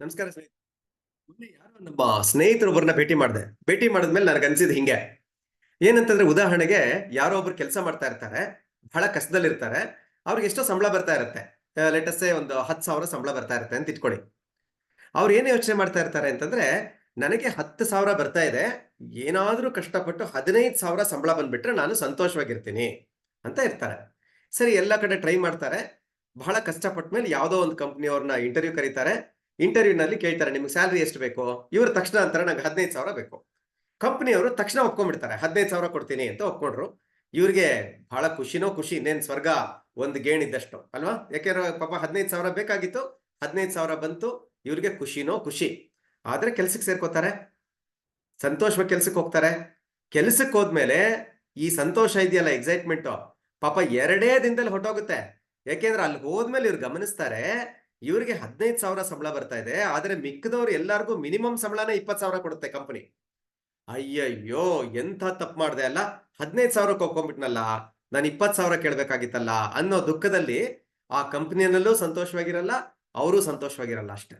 ನಮಸ್ಕಾರ ಸ್ನೇಹಿತರೆ. ಯಾರೋ ನಮ್ಮ ಸ್ನೇಹಿತರೊಬ್ಬರನ್ನ ಭೇಟಿ ಮಾಡಿದೆ. ಭೇಟಿ ಮಾಡಿದ್ಮೇಲೆ ನನಗೆ ಅನ್ಸಿದ್ ಹಿಂಗೆ. ಏನಂತಂದ್ರೆ ಉದಾಹರಣೆಗೆ ಯಾರೋ ಒಬ್ರು ಕೆಲಸ ಮಾಡ್ತಾ ಇರ್ತಾರೆ, ಬಹಳ ಕಷ್ಟದಲ್ಲಿರ್ತಾರೆ, ಅವ್ರಿಗೆ ಎಷ್ಟೋ ಸಂಬಳ ಬರ್ತಾ ಇರುತ್ತೆ. ಲೆಟಸ್ಸೇ ಒಂದು ಹತ್ತು ಸಾವಿರ ಸಂಬಳ ಬರ್ತಾ ಇರುತ್ತೆ ಅಂತ ಇಟ್ಕೊಳ್ಳಿ. ಅವ್ರು ಏನು ಯೋಚನೆ ಮಾಡ್ತಾ ಇರ್ತಾರೆ ಅಂತಂದ್ರೆ, ನನಗೆ ಹತ್ತು ಸಾವಿರ ಬರ್ತಾ ಇದೆ, ಏನಾದ್ರೂ ಕಷ್ಟಪಟ್ಟು ಹದಿನೈದು ಸಾವಿರ ಸಂಬಳ ಬಂದ್ಬಿಟ್ರೆ ನಾನು ಸಂತೋಷವಾಗಿರ್ತೀನಿ ಅಂತ ಇರ್ತಾರೆ. ಸರಿ, ಎಲ್ಲ ಕಡೆ ಟ್ರೈ ಮಾಡ್ತಾರೆ. ಬಹಳ ಕಷ್ಟಪಟ್ಟ ಮೇಲೆ ಯಾವುದೋ ಒಂದು ಕಂಪ್ನಿಯವ್ರನ್ನ ಇಂಟರ್ವ್ಯೂ ಕರೀತಾರೆ. ಇಂಟರ್ವ್ಯೂನಲ್ಲಿ ಕೇಳ್ತಾರೆ, ನಿಮ್ಗೆ ಸ್ಯಾಲ್ರಿ ಎಷ್ಟು ಬೇಕು? ಇವರು ತಕ್ಷಣ ಅಂತಾರೆ ನಂಗೆ ಹದಿನೈದು ಸಾವಿರ ಬೇಕು. ಕಂಪ್ನಿಯವರು ತಕ್ಷಣ ಒಪ್ಕೊಂಡ್ಬಿಡ್ತಾರೆ, ಹದಿನೈದು ಸಾವಿರ ಕೊಡ್ತೀನಿ ಅಂತ ಒಪ್ಕೊಂಡ್ರು. ಇವ್ರಿಗೆ ಬಹಳ ಖುಷಿನೋ ಖುಷಿ, ಇನ್ನೇನು ಸ್ವರ್ಗ ಒಂದು ಗೇಣಿದ್ದಷ್ಟು, ಅಲ್ವಾ? ಯಾಕೆಂದ್ರೆ ಪಾಪ ಹದಿನೈದು ಸಾವಿರ ಬೇಕಾಗಿತ್ತು, ಹದಿನೈದು ಸಾವಿರ ಬಂತು, ಇವ್ರಿಗೆ ಖುಷಿನೋ ಖುಷಿ. ಆದ್ರೆ ಕೆಲ್ಸಕ್ಕೆ ಸೇರ್ಕೋತಾರೆ ಸಂತೋಷವಾಗಿ ಕೆಲ್ಸಕ್ಕೆ ಹೋಗ್ತಾರೆ. ಕೆಲ್ಸಕ್ಕೆ ಹೋದ್ಮೇಲೆ ಈ ಸಂತೋಷ ಇದೆಯಲ್ಲ ಎಕ್ಸೈಟ್ಮೆಂಟ್ ಪಾಪ ಎರಡೇ ದಿನದಲ್ಲಿ ಹೊಟ್ಟೋಗುತ್ತೆ ಯಾಕೆಂದ್ರೆ ಅಲ್ಲಿ ಹೋದ್ಮೇಲೆ ಇವ್ರು ಗಮನಿಸ್ತಾರೆ ಇವ್ರಿಗೆ ಹದಿನೈದು ಸಾವಿರ ಸಂಬಳ ಬರ್ತಾ ಇದೆ, ಆದ್ರೆ ಮಿಕ್ಕದವ್ರು ಎಲ್ಲಾರ್ಗೂ ಮಿನಿಮಮ್ ಸಂಬಳನೇ ಇಪ್ಪತ್ ಸಾವಿರ ಕೊಡುತ್ತೆ ಕಂಪನಿ ಅಯ್ಯಯ್ಯೋ, ಎಂಥ ತಪ್ಪು ಮಾಡ್ದೆ ಅಲ್ಲ? ಹದಿನೈದು ಸಾವಿರಕ್ಕೆ ಒಪ್ಕೊಂಡ್ಬಿಟ್ನಲ್ಲ ನಾನು ಇಪ್ಪತ್ ಸಾವಿರ ಕೇಳ್ಬೇಕಾಗಿತ್ತಲ್ಲ ಅನ್ನೋ ದುಃಖದಲ್ಲಿ ಆ ಕಂಪನಿಯಲ್ಲೂ ಸಂತೋಷವಾಗಿರಲ್ಲ, ಅವರು ಸಂತೋಷವಾಗಿರಲ್ಲ ಅಷ್ಟೇ.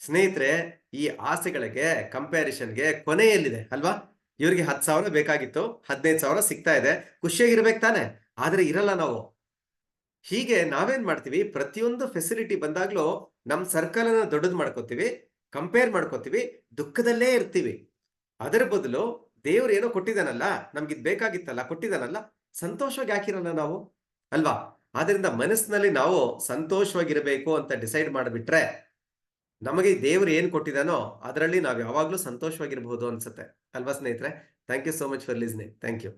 ಸ್ನೇಹಿತರೆ, ಈ ಆಸೆಗಳಿಗೆ ಕಂಪ್ಯಾರಿಸನ್ಗೆ ಕೊನೆ ಎಲ್ಲಿದೆ ಅಲ್ವಾ? ಇವರಿಗೆ ಹತ್ತು ಸಾವಿರ ಬೇಕಾಗಿತ್ತು, ಹದಿನೈದು ಸಾವಿರ ಸಿಗ್ತಾ ಇದೆ, ಖುಷಿಯಾಗಿರ್ಬೇಕು ತಾನೆ, ಆದ್ರೆ ಇರಲ್ಲ ನಾವು. ಹೀಗೆ ನಾವೇನ್ ಮಾಡ್ತೀವಿ? ಪ್ರತಿಯೊಂದು ಫೆಸಿಲಿಟಿ ಬಂದಾಗ್ಲೂ ನಮ್ ಸರ್ಕಲ್ ಅನ್ನ ದೊಡ್ಡದು ಮಾಡ್ಕೋತೀವಿ ಕಂಪೇರ್ ಮಾಡ್ಕೋತೀವಿ, ದುಃಖದಲ್ಲೇ ಇರ್ತೀವಿ. ಅದರ ಬದಲು ದೇವ್ರು ಏನೋ ಕೊಟ್ಟಿದ್ದಾನಲ್ಲ, ನಮ್ಗಿದ್ ಬೇಕಾಗಿತ್ತಲ್ಲ, ಕೊಟ್ಟಿದ್ದಾನಲ್ಲ, ಸಂತೋಷವಾಗಿ ಹಾಕಿರಲ್ಲ ನಾವು? ಅಲ್ವಾ? ಆದ್ರಿಂದ ಮನಸ್ಸಿನಲ್ಲಿ ನಾವು ಸಂತೋಷವಾಗಿರ್ಬೇಕು ಅಂತ ಡಿಸೈಡ್ ಮಾಡಿಬಿಟ್ರೆ ನಮಗೆ ದೇವ್ರು ಏನ್ ಕೊಟ್ಟಿದಾನೋ ಅದರಲ್ಲಿ ನಾವು ಯಾವಾಗ್ಲೂ ಸಂತೋಷವಾಗಿರ್ಬಹುದು ಅನ್ಸುತ್ತೆ. ಅಲ್ವಾ ಸ್ನೇಹಿತರೆ? Thank you so much for listening. Thank you.